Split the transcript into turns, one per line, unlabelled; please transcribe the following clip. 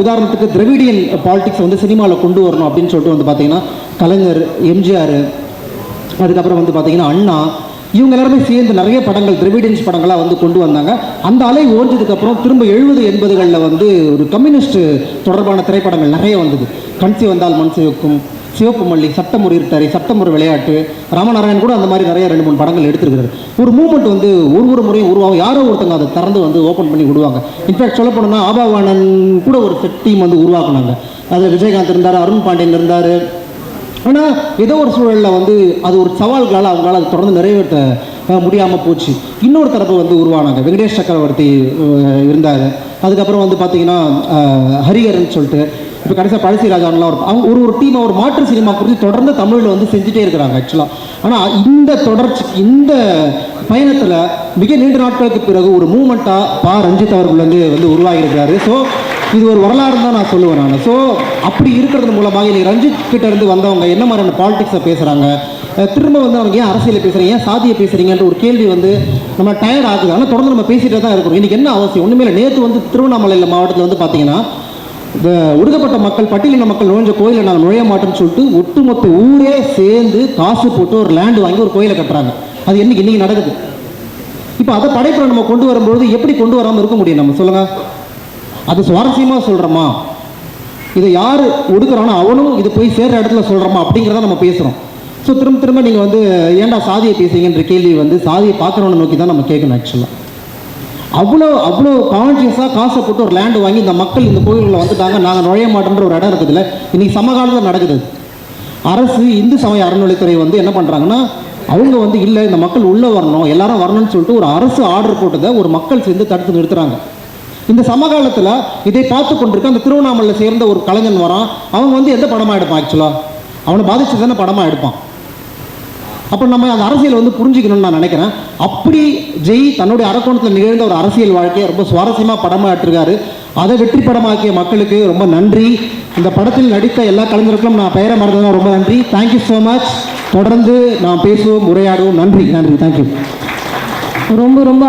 உதாரணத்துக்கு Dravidian politics வந்து சினிமாவில் கொண்டு வரணும் அப்படின்னு சொல்லிட்டு வந்து பார்த்தீங்கன்னா கலைஞர் எம்ஜிஆர் அதுக்கப்புறம் வந்து பார்த்தீங்கன்னா அண்ணா இவங்க எல்லாருமே சேர்ந்து நிறைய படங்கள் திரவிடியன்ஸ் படங்களாக வந்து கொண்டு வந்தாங்க. அந்த அலை ஓஞ்சதுக்கப்புறம் திரும்ப எழுபது எண்பதுகளில் வந்து ஒரு கம்யூனிஸ்ட் தொடர்பான திரைப்படங்கள் நிறைய வந்தது. கண்சி வந்தால் மண் சிவக்கும் சிவப்பு மல்லி சட்டம் ஒரு இருட்டறை விளையாட்டு ராமநாராயணன் கூட அந்த மாதிரி நிறைய ரெண்டு மூணு படங்கள் எடுத்திருக்கிறாரு. ஒரு மூமெண்ட் வந்து ஒரு ஒரு முறையும் உருவாகும். யாரோ ஒருத்தங்க அதை திறந்து வந்து ஓப்பன் பண்ணி விடுவாங்க. இன்ஃபேக்ட் சொல்ல போனோம்னா ஆபாவாணன் கூட ஒரு செட் டீம் வந்து உருவாக்குனாங்க. அதில் விஜயகாந்த் இருந்தார் அருண் பாண்டியன் இருந்தார். ஆனால் ஏதோ ஒரு சூழலில் வந்து அது ஒரு சவால்களால் அவங்களால் அதை தொடர்ந்து நிறைவேற்ற முடியாமல் போச்சு. இன்னொரு தரப்பு வந்து உருவானாங்க. வெங்கடேஷ் சக்கரவர்த்தி இருந்தார். அதுக்கப்புறம் வந்து பார்த்தீங்கன்னா அஹ், ஹரிஹரன் சொல்லிட்டு இப்போ கடைசியாக பழசி ராஜான்லாம் ஒரு அவங்க ஒரு ஒரு டீமை ஒரு மாற்று சினிமா குறித்து தொடர்ந்து தமிழில் வந்து செஞ்சுட்டே இருக்கிறாங்க ஆக்சுவலாக ஆனால் இந்த தொடர்ச்சி இந்த பயணத்தில் மிக நீண்ட நாட்களுக்கு பிறகு ஒரு மூமெண்ட்டாக பா. ரஞ்சித் அவர்கள் வந்து வந்து உருவாகியிருக்கிறாரு. ஸோ இது ஒரு வரலாறு தான் நான் சொல்லுவேன் நான். ஸோ அப்படி இருக்கிறது மூலமாக இன்னைக்கு ரஞ்சித் கிட்டேருந்து வந்தவங்க என்ன மாதிரியான பாலிடிக்ஸை பேசுகிறாங்க திரும்ப வந்து அவங்க ஏன் அரசியலை பேசுகிறீங்க ஏன் சாதியை பேசுகிறீங்கன்ற ஒரு கேள்வி வந்து நம்ம டயர்ட் ஆகுது. ஆனால் தொடர்ந்து நம்ம பேசிகிட்டே தான் இருக்கிறோம். இன்றைக்கி என்ன அவசியம்? ஒன்றுமே இல்லை. நேற்று வந்து திருவண்ணாமலையில் மாவட்டத்தில் வந்து பார்த்தீங்கன்னா இந்த ஒடுக்கப்பட்ட மக்கள் பட்டியலின மக்கள் நுழைஞ்ச கோயிலை நாங்கள் நுழைய மாட்டோம்னு சொல்லிட்டு ஒட்டுமொத்த ஊரே சேர்ந்து காசு போட்டு ஒரு லேண்டு வாங்கி ஒரு கோயிலை கட்டுறாங்க. அது என்னைக்கு இன்னைக்கு நடக்குது? இப்போ அதை படைப்புறம் நம்ம கொண்டு வரும்பொழுது எப்படி கொண்டு வராமல் இருக்க முடியும் நம்ம? சொல்லுங்க. அது சுவாரஸ்யமாக சொல்கிறோமா இதை யார் ஒடுக்குறானோ அவனும் இது போய் சேர்ற இடத்துல சொல்கிறோமா அப்படிங்கிறத நம்ம பேசுகிறோம் ஸோ திரும்ப திரும்ப நீங்கள் வந்து ஏன்டா சாதியை பேசுறீங்கன்ற கேள்வி வந்து சாதியை பார்க்குறவனை நோக்கி தான் நம்ம கேட்கணும் ஆக்சுவலாக அவ்வளோ அவ்வளோ கான்ஷியஸாக காசை போட்டு ஒரு லேண்டு வாங்கி இந்த மக்கள் இந்த கோயில்களில் வந்துட்டாங்க நாங்கள் நுழைய மாட்டோன்ற ஒரு இடம் இருக்குதுல்ல இன்னைக்கு சமகாலத்தில் நடக்குது. அரசு இந்து சமய அறநிலைத்துறை வந்து என்ன பண்ணுறாங்கன்னா அவங்க வந்து இல்லை இந்த மக்கள் உள்ளே வரணும் எல்லாரும் வரணும்னு சொல்லிட்டு ஒரு அரசு ஆர்டர் போட்டதை ஒரு மக்கள் சேர்ந்து தடுத்து நிறுத்துறாங்க. இந்த சமகாலத்தில் இதை பார்த்து கொண்டிருக்க அந்த திருவண்ணாமலையில் சேர்ந்த ஒரு கலைஞன் வரான். அவன் வந்து எந்த படமாக எடுப்பான் ஆக்சுவலாக அவனை பாதிச்சு தானே படமாக எடுப்பான். அப்போ நம்ம அந்த அரசியல் வந்து புரிஞ்சுக்கணும்னு நான் நினைக்கிறேன். அப்படி ஜெய் தன்னுடைய அரக்கோணத்தில் நிகழ்ந்த ஒரு அரசியல் வாழ்க்கையை ரொம்ப சுவாரஸ்யமாக படமாட்டிருக்காரு அதை வெற்றி படமாக்கிய மக்களுக்கு ரொம்ப நன்றி. இந்த படத்தில் நடித்த எல்லா கலைஞர்களுக்கும் நான் பெயரை மறந்ததுனா ரொம்ப நன்றி. தேங்க்யூ ஸோ மச் தொடர்ந்து நான் பேசுவோம் உரையாடுவோம். நன்றி நன்றி. தேங்க்யூ
ரொம்ப ரொம்ப